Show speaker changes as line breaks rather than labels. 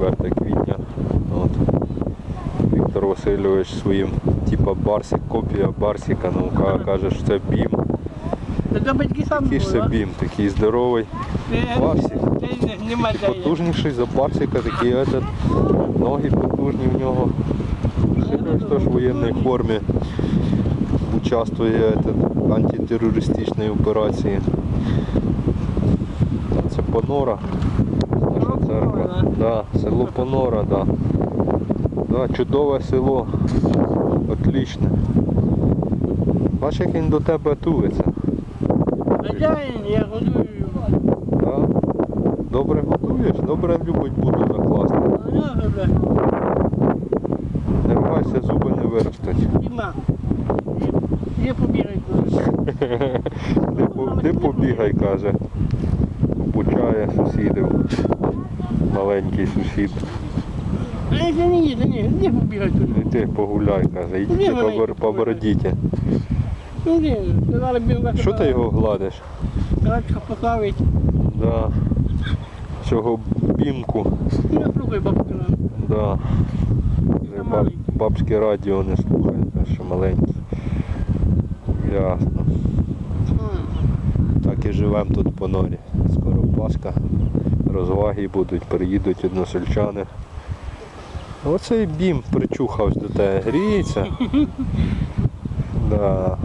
4 квітня. От. Віктор Васильович своїм, типа Барсик, копія Барсика, ну каже, що це бім.
Та то батьки сам
Який ж це бім, такий здоровий. Барсик.
Це.
Потужніший за Барсика, такий этот, ноги потужні в нього. Васильович теж в воєнній формі участвує в антитерористичній операції. Це Понора. Церква. Да, село Понора, да. Да, чудове село. Отлічне. Бачиш, як він до тебе тулиться.
Хазяїн, я годую його.
Да? Добре готуєш, добре любить буду закласти.
А я вже
Не рвайся, зуби не виростуть.
Діма. Я побігай.
По- де побігай, каже. Обучає сусідів. Маленький сусід.
Я не їду, ні, де побігай туди?
Іди погуляй, каже, йдіть
Ні, маленький
побер- побородіть.
Ну де, сказали б
Що ти його гладиш?
Рачка поставить.
Да. Цього бімку.
Ну, я слухай бабки.
Да. Вже Баб, бабське радіо не слухає, каже, що маленький. Ясно. Так і живемо тут по норі. Скоро Пасха, розваги будуть, приїдуть односельчани. Оцей бім причухався до тебе, гріється. Да.